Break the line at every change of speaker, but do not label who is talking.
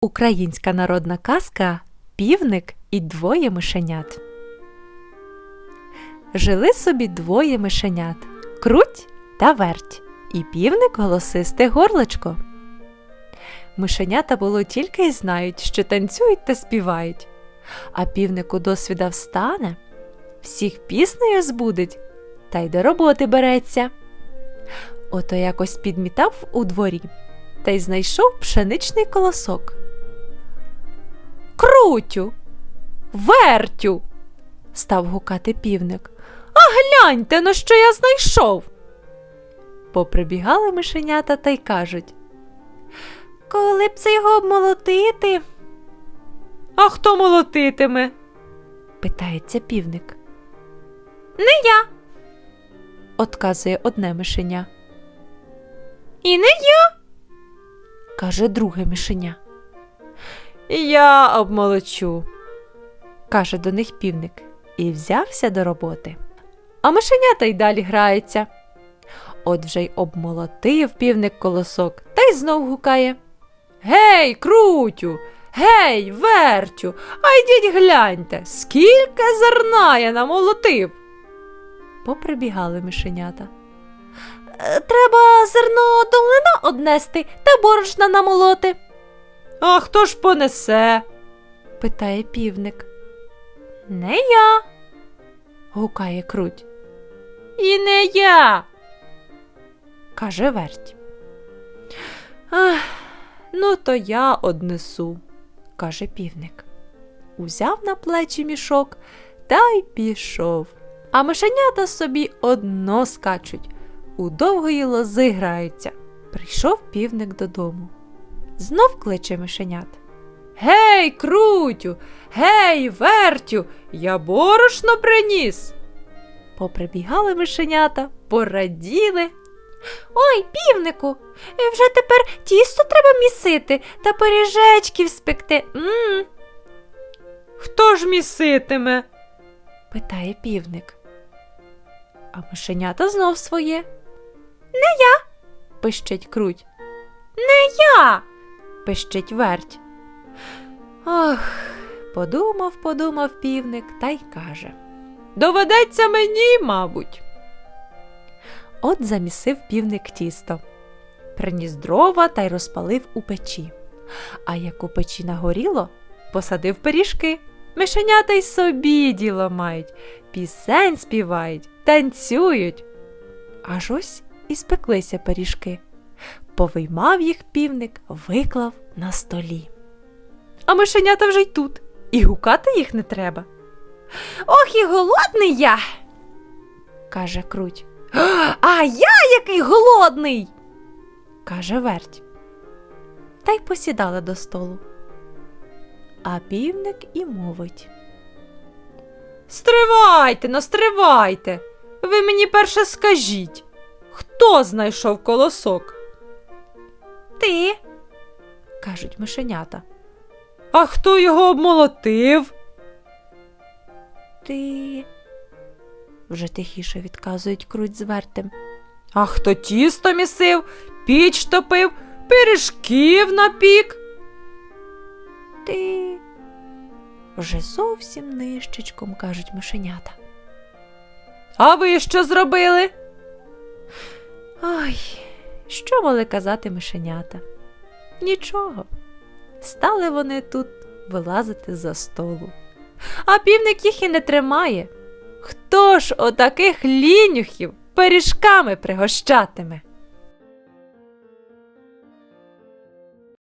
Українська народна казка Півник і двоє мишенят. Жили собі двоє мишенят круть та верть, і півник голосисте горличко. Мишенята було тільки й знають, що танцюють та співають, а півник у досвіда встане, всіх піснею збудить та й до роботи береться. Ото якось підмітав у дворі та й знайшов пшеничний колосок. Крутю, вертю, став гукати півник. А гляньте, на що я знайшов. Поприбігали мишенята та й кажуть. Коли б це його обмолотити? А хто молотитиме? питається півник. Не я, отказує одне мишеня. І не я, каже друге мишеня. Я обмолочу, каже до них півник, і взявся до роботи. А мишенята й далі граються. От вже й обмолотив півник колосок та й знов гукає. Гей, крутю, гей, вертю, а йдіть гляньте, скільки зерна я намолотив. Поприбігали мишенята. «Е, Треба зерно до млина однести та борошна намолоти. А хто ж понесе? питає півник. Не я. гукає круть. І не я. каже верть. Ах, ну то я однесу, каже півник. Узяв на плечі мішок та й пішов. А мишенята собі одно скачуть, у довгої лози граються. Прийшов півник додому. Знов кличе мишенят. Гей, крутю, гей, вертю, я борошно приніс. Поприбігали мишенята, пораділи. Ой, півнику, е, вже тепер тісто треба місити та пиріжечків спекти. м Хто ж міситиме? питає півник. А мишенята знов своє. Не я, пищить круть. Не я, пищить верть. Ох, подумав, подумав півник та й каже. Доведеться мені, мабуть. От замісив півник тісто, приніс дрова та й розпалив у печі. А як у печі нагоріло, посадив пиріжки. Мишенята й собі діло мають, пісень співають, танцюють. Аж ось і спеклися пиріжки. Повиймав їх півник, виклав на столі. А мишенята вже й тут, і гукати їх не треба. Ох, і голодний я, каже круть. А я який голодний, каже верть. Та й посідала до столу. А півник і мовить. Стривайте, ну стривайте. Ви мені перше скажіть, хто знайшов колосок? Ти, кажуть мишенята. А хто його обмолотив? Ти. Вже тихіше відказують круть з вертем. А хто тісто місив, піч топив, пиріжків напік? Ти. Вже зовсім нищечком кажуть мишенята. А ви що зробили? Ой, що мали казати мишенята? Нічого. Стали вони тут вилазити за столу. А півник їх і не тримає. Хто ж отаких лінюхів пиріжками пригощатиме?